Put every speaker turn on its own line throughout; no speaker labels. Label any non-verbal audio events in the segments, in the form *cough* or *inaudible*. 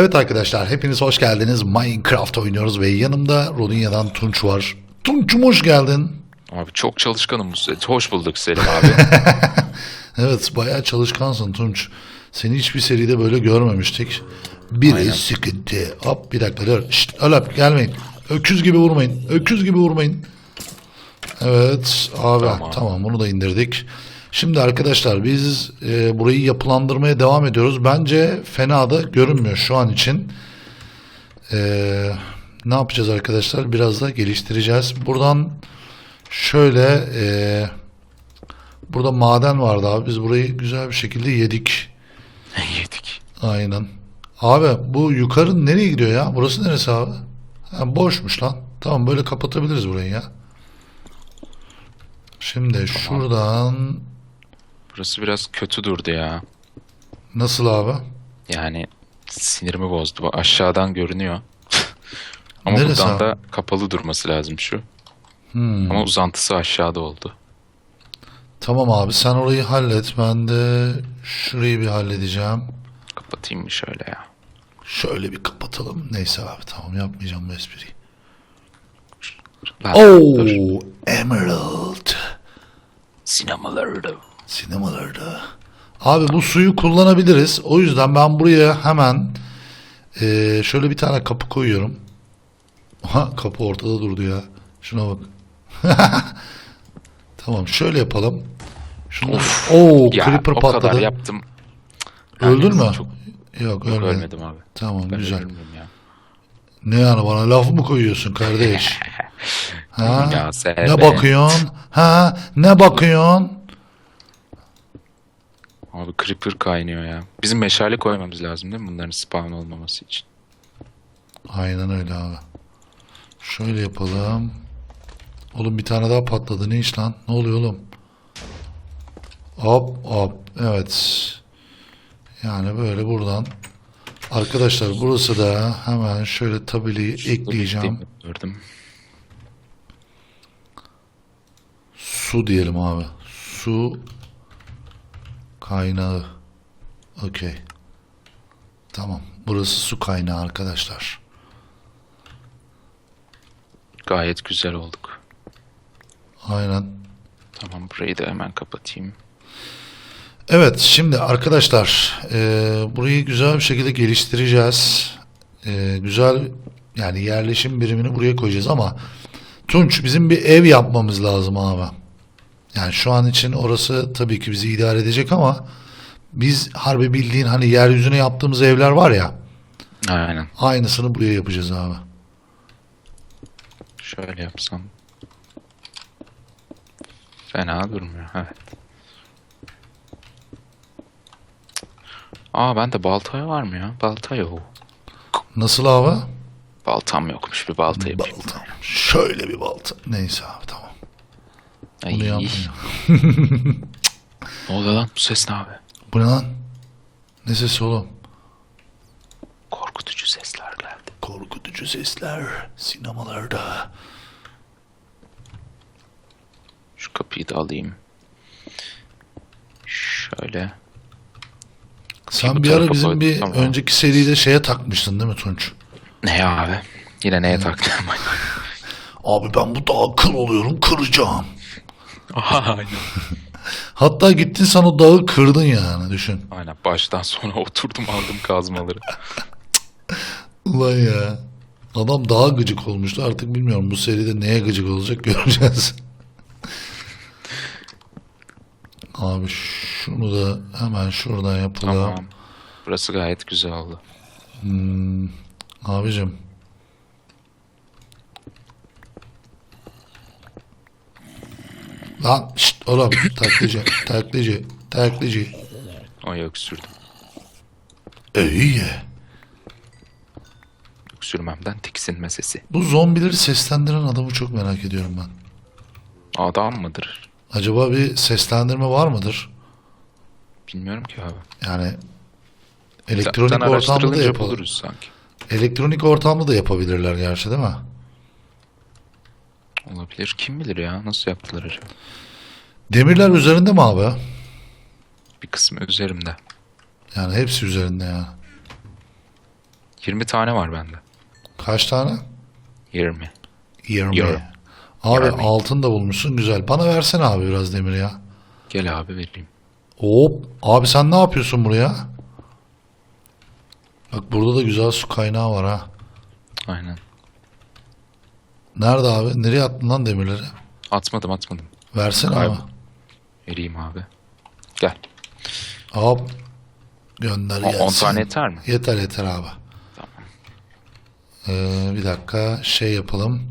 Evet arkadaşlar hepiniz hoş geldiniz. Minecraft oynuyoruz ve yanımda Rodinia'dan Tunç var. Tunç'um hoş geldin.
Abi çok çalışkanım bu set. Hoş bulduk Selim abi. *laughs*
Evet bayağı çalışkansın Tunç. Seni hiçbir seride böyle görmemiştik. Biri
Aynen.
sıkıntı. Hop bir dakika dur. Şşt öyle gelmeyin. Öküz gibi vurmayın. Öküz gibi vurmayın. Evet abi tamam,
Tamam.
bunu da indirdik. Şimdi arkadaşlar biz e, burayı yapılandırmaya devam ediyoruz. Bence fena da görünmüyor şu an için. E, ne yapacağız arkadaşlar? Biraz da geliştireceğiz. Buradan şöyle e, burada maden vardı abi. Biz burayı güzel bir şekilde yedik. *laughs*
Yedik.
Aynen. Abi bu yukarı nereye gidiyor ya? Burası neresi abi? Ha, boşmuş lan. Tamam böyle kapatabiliriz burayı ya. Şimdi şuradan
Burası biraz kötü durdu ya.
nasıl abi?
Yani sinirimi bozdu. Aşağıdan görünüyor. *laughs* Ama
Neresi
buradan
abi?
da kapalı durması lazım şu.
Hmm.
Ama uzantısı aşağıda oldu.
Tamam abi sen orayı hallet. Ben de şurayı bir halledeceğim.
Kapatayım mı şöyle ya?
Şöyle bir kapatalım. Neyse abi tamam yapmayacağım bu espriyi.
Lan,
Oo,
dur.
Emerald.
Sinemalarda.
Sinemalarda. Abi bu suyu kullanabiliriz. O yüzden ben buraya hemen eee, şöyle bir tane kapı koyuyorum. Aha, kapı ortada durdu ya. Şuna bak. *laughs* tamam şöyle yapalım. Şunu Oo,
Ya
creeper
o
patladı.
kadar yaptım.
Öldün mü?
Çok,
Yok ölmedim.
ölmedim abi.
Tamam
Ben
güzel.
ya.
Ne yani bana laf mı koyuyorsun kardeş? *laughs* ha?
Ya
Ne bakıyorsun? Ha? Ne bakıyorsun?
Abi creeper kaynıyor ya. Bizim meşale koymamız lazım değil mi bunların spawn olmaması için?
Aynen öyle abi. Şöyle yapalım. Oğlum bir tane daha patladı. Ne iş lan? Ne oluyor oğlum? Hop hop. Evet. Yani böyle buradan. Arkadaşlar burası da hemen şöyle tabelayı ekleyeceğim.
Gördüm.
Su diyelim abi. Su kaynağı. Okey. Tamam. Burası su kaynağı arkadaşlar.
Gayet güzel olduk.
Aynen.
Tamam burayı da hemen kapatayım.
Evet şimdi arkadaşlar e, burayı güzel bir şekilde geliştireceğiz. E, güzel yani yerleşim birimini buraya koyacağız ama Tunç bizim bir ev yapmamız lazım abi. Yani şu an için orası tabii ki bizi idare edecek ama biz harbi bildiğin hani yeryüzüne yaptığımız evler var ya
Aynen.
aynısını buraya yapacağız abi.
Şöyle yapsam. Fena durmuyor. Evet. Aa bende balta var mı ya? Balta yok.
Nasıl abi?
Baltam yokmuş bir balta yapayım.
Balta. Şöyle bir balta. Neyse abi tamam.
Ay,
Bunu yapmıyor. *laughs*
ne oluyor lan? Bu ses ne abi?
Bu ne lan? Ne sesi oğlum?
Korkutucu sesler geldi.
Korkutucu sesler sinemalarda.
Şu kapıyı da alayım. Şöyle.
Sen bir ara bizim
koydum,
bir
tamam.
önceki seride şeye takmıştın değil mi Tunç?
Ne abi? Yine neye taktım? *laughs*
Abi ben bu dağı kıl oluyorum kıracağım.
Aynen.
Hatta gittin sen o dağı kırdın yani düşün.
Aynen. Baştan sona oturdum aldım kazmaları.
Ulan ya. Adam daha gıcık olmuştu artık bilmiyorum bu seride neye gıcık olacak *laughs* göreceğiz. Abi şunu da hemen şuradan yapalım.
Tamam. Burası gayet güzel oldu.
Abicim. Lan şşt oğlum taklacı taklacı taklacı.
Ay öksürdüm.
İyi.
Öksürmemden tiksinme sesi.
Bu zombileri seslendiren adamı çok merak ediyorum ben.
Adam mıdır?
Acaba bir seslendirme var mıdır?
Bilmiyorum ki abi.
Yani
Zaten
elektronik ortamda da yapalım.
buluruz sanki.
Elektronik ortamda da yapabilirler gerçi değil mi?
Olabilir. Kim bilir ya? Nasıl yaptılar acaba?
Demirler üzerinde mi abi?
Bir kısmı üzerimde.
Yani hepsi üzerinde ya.
20 tane var bende.
Kaç tane?
20.
20.
Yarım.
Abi
Yarım.
altın da bulmuşsun güzel. Bana versene abi biraz demir ya.
Gel abi vereyim.
Hop. Abi sen ne yapıyorsun buraya? Bak burada da güzel su kaynağı var ha.
Aynen.
Nerede abi? Nereye attın lan demirleri?
Atmadım atmadım.
Versene
Kaybol.
abi.
Vereyim abi. Gel.
Hop. Gönder
O- 10
gelsin.
tane yeter mi?
Yeter yeter abi. Ee, bir dakika şey yapalım.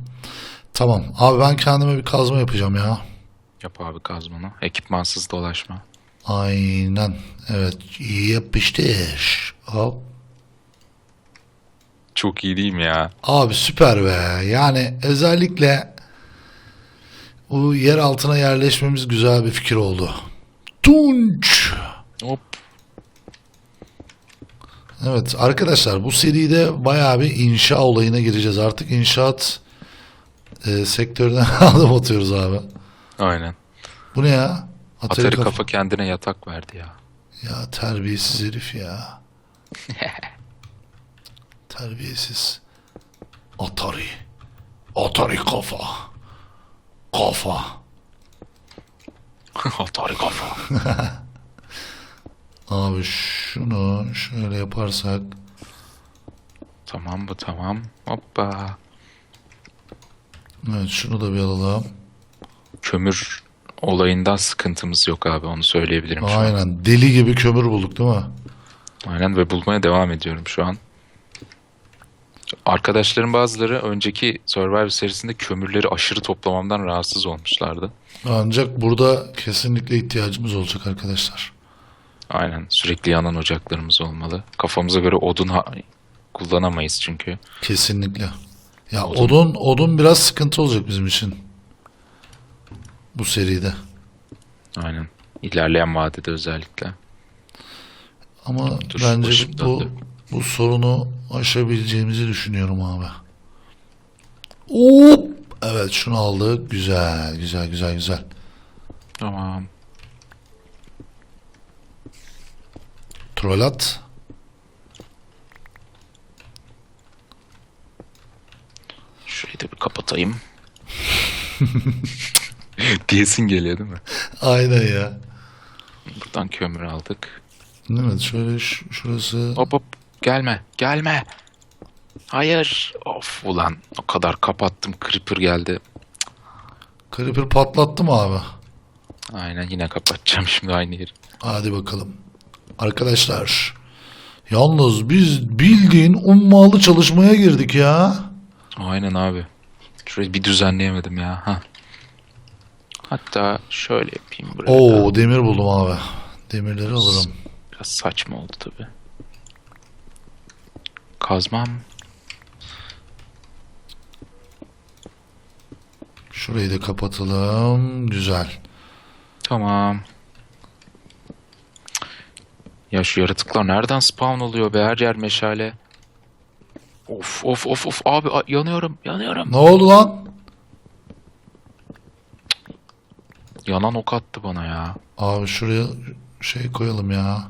Tamam. Abi ben kendime bir kazma yapacağım ya.
Yap abi kazmanı. Ekipmansız dolaşma.
Aynen. Evet. Yapıştır. Hop.
Çok iyi değil mi ya?
Abi süper be. Yani özellikle bu yer altına yerleşmemiz güzel bir fikir oldu. Tunç.
Hop.
Evet arkadaşlar bu seride bayağı bir inşa olayına gireceğiz. Artık inşaat e, sektörüne *laughs* adım atıyoruz abi.
Aynen.
Bu ne ya? Atari,
Atari
kafa.
kafa kendine yatak verdi ya.
Ya terbiyesiz herif ya. *laughs* terbiyesiz. Atari. Atari kafa. Kafa. *laughs*
Atari kafa. *laughs*
Abi şunu şöyle yaparsak.
tamam bu tamam. Hoppa.
Evet şunu da bir alalım.
Kömür olayından sıkıntımız yok abi onu söyleyebilirim şu an.
Aynen deli gibi kömür bulduk değil mi?
Aynen ve bulmaya devam ediyorum şu an. Arkadaşların bazıları önceki Survivor serisinde kömürleri aşırı toplamamdan rahatsız olmuşlardı.
Ancak burada kesinlikle ihtiyacımız olacak arkadaşlar.
Aynen sürekli yanan ocaklarımız olmalı. Kafamıza göre odun ha- kullanamayız çünkü.
Kesinlikle. Ya
Odun.
odun odun biraz sıkıntı olacak bizim için. Bu seride.
Aynen. İlerleyen vadede özellikle.
Ama
Dur,
bence bu
döndü.
Bu sorunu aşabileceğimizi düşünüyorum abi. Hop! Evet şunu aldık. Güzel, güzel, güzel, güzel.
Tamam.
Troll at.
Şurayı da bir kapatayım. *laughs* Diyesin geliyor değil mi?
Aynen ya.
Buradan kömür aldık.
Evet şöyle şurası.
Hop hop gelme gelme. Hayır. Of ulan o kadar kapattım creeper geldi.
Creeper patlattı mı abi?
Aynen yine kapatacağım *laughs* şimdi aynı yeri.
Hadi bakalım. Arkadaşlar. Yalnız biz bildiğin ummalı çalışmaya girdik ya.
Aynen abi. Şurayı bir düzenleyemedim ya. Ha. Hatta şöyle yapayım buraya.
Oo demir buldum abi. Demirleri alırım.
Biraz saçma oldu tabi. Kazmam.
Şurayı da kapatalım. Güzel.
Tamam. Ya şu yaratıklar nereden spawn oluyor be her yer meşale. Of of of of abi yanıyorum yanıyorum.
Ne oldu lan?
Yanan ok attı bana ya.
Abi şuraya şey koyalım ya.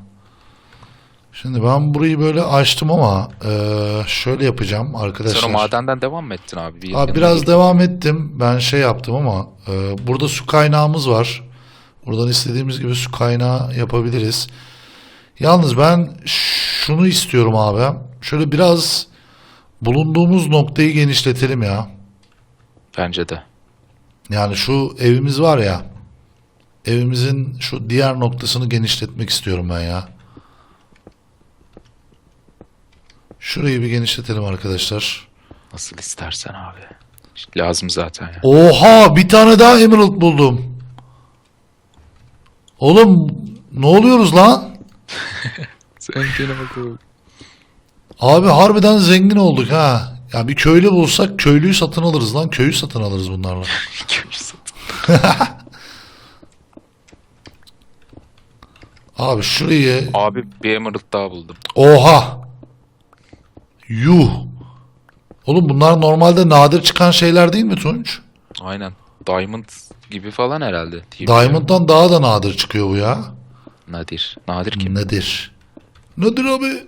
Şimdi ben burayı böyle açtım ama eee, şöyle yapacağım arkadaşlar.
Sen o madenden devam mı ettin abi? Bir
Abi biraz devam ettim. Ben şey yaptım ama eee, burada su kaynağımız var. Buradan istediğimiz gibi su kaynağı yapabiliriz. Yalnız ben şunu istiyorum abi. Şöyle biraz bulunduğumuz noktayı genişletelim ya.
Bence de.
Yani şu evimiz var ya. Evimizin şu diğer noktasını genişletmek istiyorum ben ya. Şurayı bir genişletelim arkadaşlar.
Nasıl istersen abi. İşte lazım zaten ya.
Oha bir tane daha emerald buldum. Oğlum ne oluyoruz lan? *laughs*
Zengin olduk.
Abi harbiden zengin olduk ha. Ya bir köylü bulsak köylüyü satın alırız lan. Köyü satın alırız bunlarla. *laughs*
Köy satın. *laughs*
Abi şurayı
Abi bir emerald daha buldum.
Oha. Yuh. Oğlum bunlar normalde nadir çıkan şeyler değil mi Tunç?
Aynen. Diamond gibi falan herhalde.
Diamond'dan daha da nadir çıkıyor bu ya.
Nadir. Nadir kim?
Nedir? Nedir abi?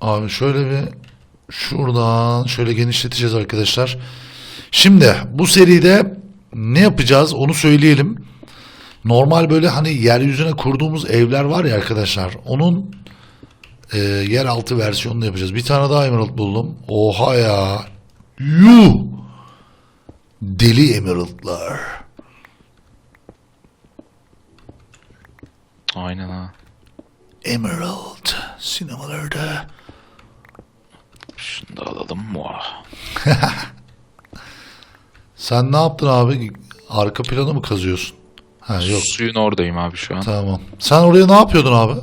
Abi şöyle bir şuradan şöyle genişleteceğiz arkadaşlar. Şimdi bu seride ne yapacağız onu söyleyelim. Normal böyle hani yeryüzüne kurduğumuz evler var ya arkadaşlar. Onun e, yeraltı versiyonunu yapacağız. Bir tane daha emerald buldum. Oha ya. Yuh. Deli emeraldlar.
Aynen ha.
Emerald sinemalarda.
Şunu da alalım. Muah. *laughs*
Sen ne yaptın abi? Arka planı mı kazıyorsun? Ha yok.
Suyun oradayım abi şu an.
Tamam. Sen oraya ne yapıyordun abi?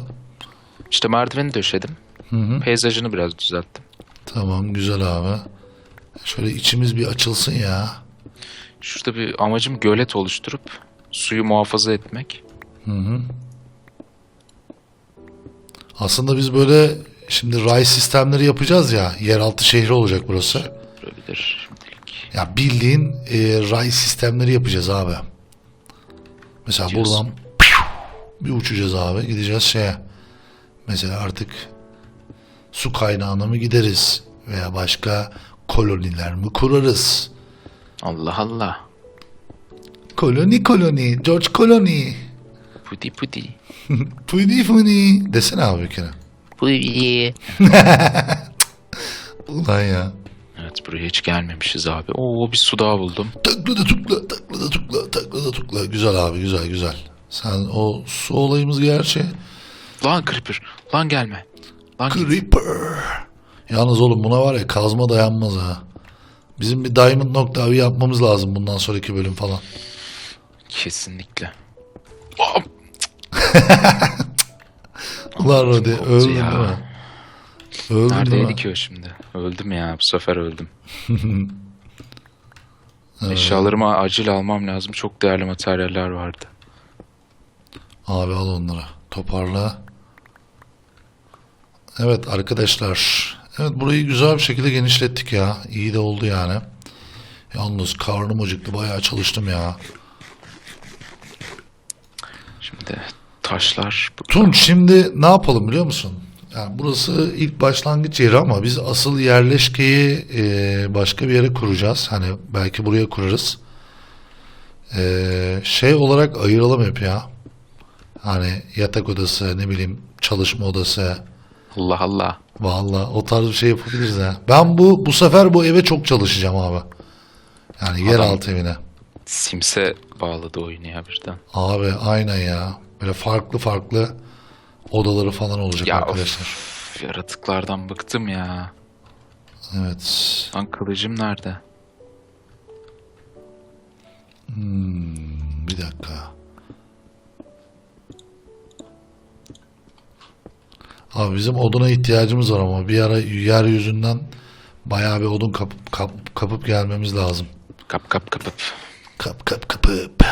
İşte merdiveni döşedim. Peyzajını biraz düzelttim.
Tamam güzel abi. Şöyle içimiz bir açılsın ya.
Şurada bir amacım gölet oluşturup suyu muhafaza etmek.
Aslında biz böyle şimdi ray sistemleri yapacağız ya. Yeraltı şehri olacak burası.
Olabilir.
Ya bildiğin e, ray sistemleri yapacağız abi. Mesela
Diyorsun.
buradan bir uçacağız abi. Gideceğiz şeye. Mesela artık su kaynağına mı gideriz? Veya başka koloniler mi kurarız?
Allah Allah.
Koloni koloni. George Koloni.
Pudi pudi. *laughs*
Pudi funi. Desene abi bir kere.
Pudi. *laughs*
Ulan ya.
Evet buraya hiç gelmemişiz abi. Oo bir su daha buldum.
Takla da tukla, takla da tukla, takla da tukla. Güzel abi, güzel güzel. Sen o su olayımız gerçi.
Lan Creeper. Lan gelme. Lan git.
Creeper. Yalnız oğlum buna var ya kazma dayanmaz ha. Bizim bir diamond nokta avi yapmamız lazım bundan sonraki bölüm falan.
Kesinlikle. Aa, *laughs*
Ulan Rodi
oldu
öldün
ya.
değil mi? Öldün
Neredeydi
mi?
ki o şimdi? Öldüm ya. Bu sefer öldüm. *laughs* Eşyalarımı acil almam lazım. Çok değerli materyaller vardı.
Abi al onları. Toparla. Evet arkadaşlar. Evet burayı güzel bir şekilde genişlettik ya. İyi de oldu yani. Yalnız karnım acıktı. Bayağı çalıştım ya.
Şimdi taşlar.
Tunç şimdi ne yapalım biliyor musun? Yani burası ilk başlangıç yeri ama biz asıl yerleşkeyi e, başka bir yere kuracağız. Hani belki buraya kurarız. E, şey olarak ayıralım hep ya. Hani yatak odası, ne bileyim çalışma odası.
Allah Allah.
Vallahi o tarz bir şey yapabiliriz ha. Ben bu bu sefer bu eve çok çalışacağım abi. Yani yeraltı evine.
Sims'e bağladı oyunu ya birden.
Abi aynen ya. Böyle farklı farklı odaları falan olacak
Ya
arkadaşlar.
of, yaratıklardan bıktım ya.
Evet.
Lan kılıcım nerede?
Bir dakika. Abi bizim oduna ihtiyacımız var ama bir ara yeryüzünden bayağı bir odun kapıp, kap- kapıp gelmemiz lazım.
Kap kap kapıp.
Kap kap kapıp.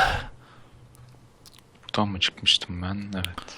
Buradan mı çıkmıştım ben? Evet.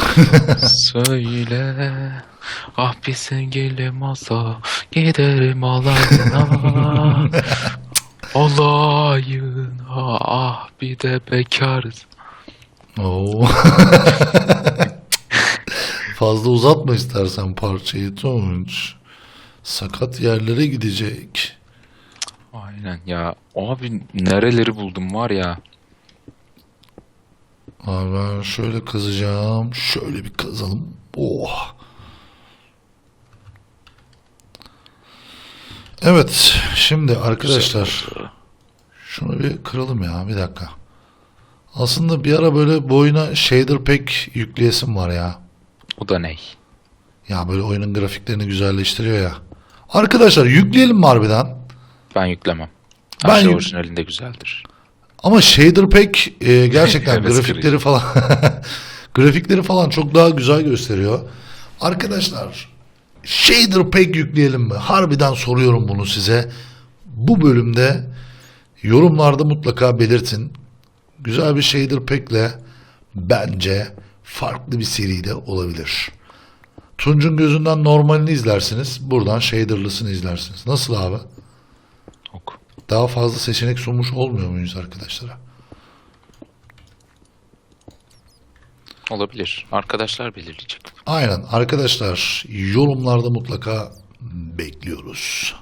söyle. Ah bir sevgilim olsa giderim alayına. Alayına ah bir de bekarız.
Oo. Fazla uzatma istersen parçayı Tunç. Sakat yerlere gidecek.
Aynen ya. Abi nereleri buldum var ya.
Abi şöyle kazacağım. Şöyle bir kazalım. Oh. Evet. Şimdi arkadaşlar şunu bir kıralım ya. Bir dakika. Aslında bir ara böyle boyuna shader pack yükleyesim var ya.
O da ney?
Ya böyle oyunun grafiklerini güzelleştiriyor ya. Arkadaşlar yükleyelim mi harbiden?
Ben yüklemem. Her
Ben
şey orijinalinde güzeldir.
Ama shader pek e, gerçekten *laughs* grafikleri falan *laughs* grafikleri falan çok daha güzel gösteriyor. Arkadaşlar shader pack yükleyelim mi? Harbiden soruyorum bunu size. Bu yorumlarda mutlaka belirtin. Güzel bir shader pack'le bence farklı bir seri de olabilir. Tunç'un gözünden normalini izlersiniz. Buradan shader'lısını izlersiniz. Nasıl abi? Daha fazla seçenek sunmuş olmuyor muyuz arkadaşlara?
Olabilir. Arkadaşlar belirleyecek.
Aynen arkadaşlar yorumlarda mutlaka bekliyoruz.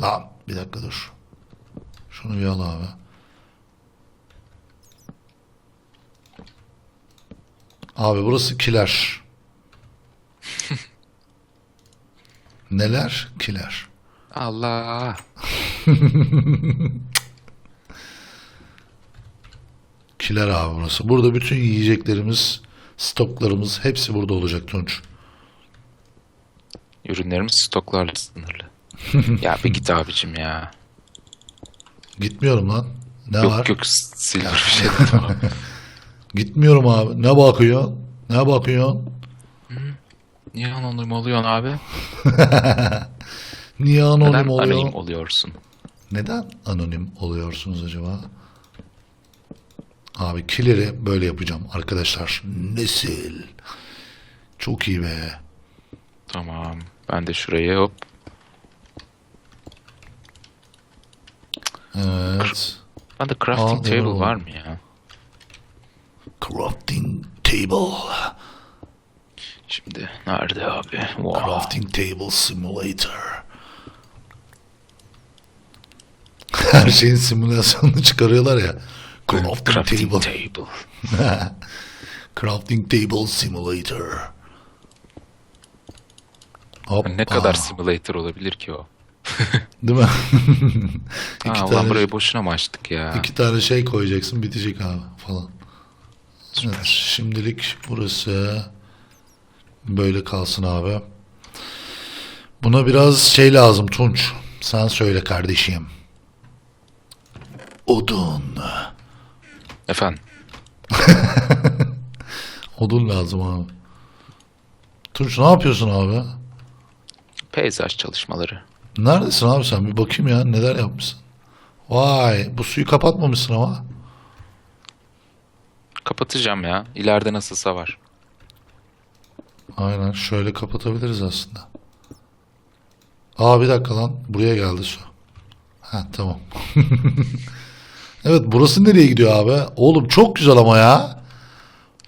Lan bir dakika dur. Şunu bir al abi. Abi burası kiler. Neler? Kiler.
Allah. *laughs*
Kiler abi burası. Burada bütün yiyeceklerimiz, stoklarımız hepsi burada olacak Tunç.
Ürünlerimiz stoklarla sınırlı. *laughs* ya bir git abicim ya.
Gitmiyorum lan. Ne
yok
var?
yok silver bir şey. *laughs*
Gitmiyorum abi. Ne bakıyor? Ne bakıyor?
Niye anonim oluyorsun abi? *laughs*
Niye anonim
Neden
oluyor?
anonim oluyorsun?
Neden anonim oluyorsunuz acaba? Abi killeri böyle yapacağım arkadaşlar. Nesil? Çok iyi be.
Tamam. Ben de şuraya hop.
Evet.
Ben de crafting
Aa,
table var mı ya?
Crafting table.
Şimdi nerede abi? Wow.
Crafting table simulator. *laughs* Her şeyin simülasyonunu çıkarıyorlar ya. Crafting,
Crafting
table.
table. *laughs*
Crafting table simulator. Hoppa.
Ne kadar simulator olabilir ki o? *laughs*
Değil mi? iki,
Ha,
tane,
burayı boşuna mı açtık ya?
iki tane şey koyacaksın bitecek abi falan. Evet, şimdilik burası böyle kalsın abi. Buna biraz şey lazım Tunç. Sen söyle kardeşim. Odun.
Efendim? *laughs*
Odun lazım abi. Tunç ne yapıyorsun abi?
Peyzaj çalışmaları.
Neredesin abi sen? Bir bakayım ya neler yapmışsın. Vay bu suyu kapatmamışsın ama.
Kapatacağım ya. İleride nasılsa var.
Aynen şöyle kapatabiliriz aslında. Aa bir dakika lan buraya geldi su. Ha tamam. *laughs* evet burası nereye gidiyor abi? Oğlum çok güzel ama ya.
Abi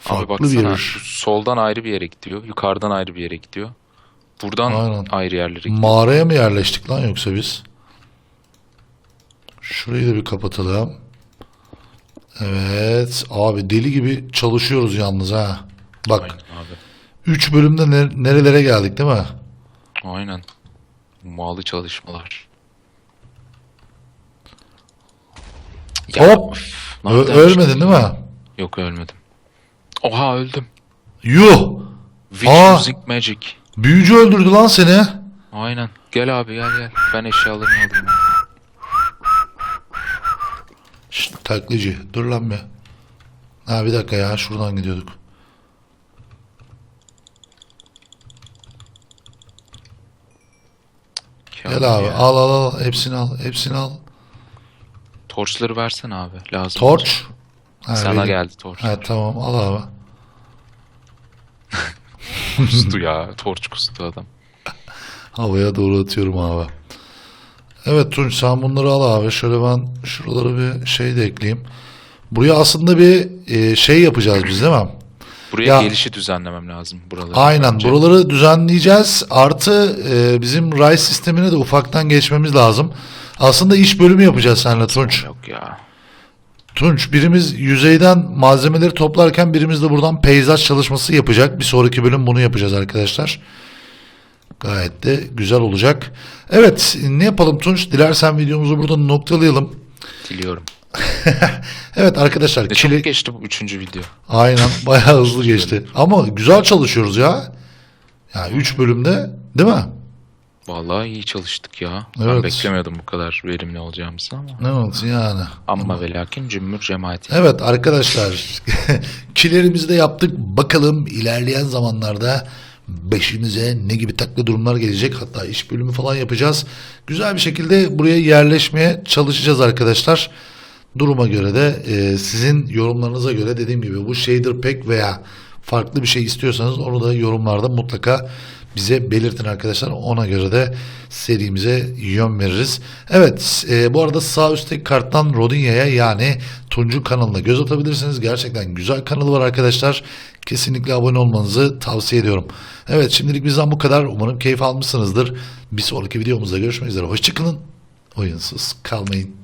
Farklı
baksana.
bir
şu Soldan ayrı bir yere gidiyor. Yukarıdan ayrı bir yere gidiyor. Buradan
Aynen.
ayrı yerlere gidiyor.
mağaraya mı yerleştik lan yoksa biz? Şurayı da bir kapatalım. Evet abi deli gibi çalışıyoruz yalnız ha. Bak
Aynen abi.
3 bölümde ne- nerelere geldik değil mi?
Aynen. Malı çalışmalar.
Hop!
üf,
Ö-
nereden
ölmedin değil mi?
Yok ölmedim. Oha öldüm.
Yuh!
Witch
Aa!
using magic.
Büyücü öldürdü lan seni.
Aynen. Gel abi gel gel. Ben eşyalarını alayım.
Şşt taklacı dur lan be. Ha bir dakika ya şuradan gidiyorduk. Gel abi
ya.
al al al hepsini al hepsini al.
Torçları versene abi. Lazım.
Torç. Ha,
Sana
vereyim.
geldi torç.
Ha tamam al abi. *laughs*
Kustu ya. Torç kustu adam.
Havaya doğru atıyorum abi. Evet Tunç sen bunları al abi. Şöyle ben şuralara bir şey de ekleyeyim. Buraya aslında bir e, şey yapacağız biz değil mi?
Buraya
Ya-
gelişi düzenlemem lazım. Buraları.
Aynen
Önce.
buraları düzenleyeceğiz. Artı e, bizim Rise sistemine de ufaktan geçmemiz lazım. Aslında iş bölümü yapacağız seninle Tunç.
Yok ya.
Tunç birimiz yüzeyden malzemeleri toplarken birimiz de buradan peyzaj çalışması yapacak. Bir sonraki bölüm bunu yapacağız arkadaşlar. Gayet de güzel olacak. Evet ne yapalım Tunç? Dilersen videomuzu burada noktalayalım.
Diliyorum. *laughs*
evet arkadaşlar
Ne
kili...
çabuk geçti bu üçüncü video.
Aynen bayağı *laughs* hızlı geçti. Ama güzel çalışıyoruz ya. Yani 3 bölümde değil mi?
Vallahi iyi çalıştık ya.
Evet.
Ben beklemiyordum bu kadar verimli olacağımızı ama.
Evet yani.
Amma ve lakin cümbür cemaati.
Evet arkadaşlar *laughs* kilerimizi de yaptık. Bakalım ilerleyen zamanlarda beşimize ne gibi takla durumlar gelecek. Hatta iş bölümü falan yapacağız. Güzel bir şekilde buraya yerleşmeye çalışacağız arkadaşlar. Duruma göre de e, sizin yorumlarınıza göre dediğim gibi bu shader pack veya farklı bir şey istiyorsanız onu da yorumlarda mutlaka bize belirtin arkadaşlar. Ona göre de serimize yön veririz. Evet e, bu arada sağ üstteki karttan Rodinya'ya yani Tunç'un kanalına göz atabilirsiniz. Gerçekten güzel kanalı var arkadaşlar. Kesinlikle abone olmanızı tavsiye ediyorum. Evet şimdilik bizden bu kadar. Umarım keyif almışsınızdır. Bir sonraki videomuzda görüşmek üzere. Hoşçakalın. Oyunsuz kalmayın.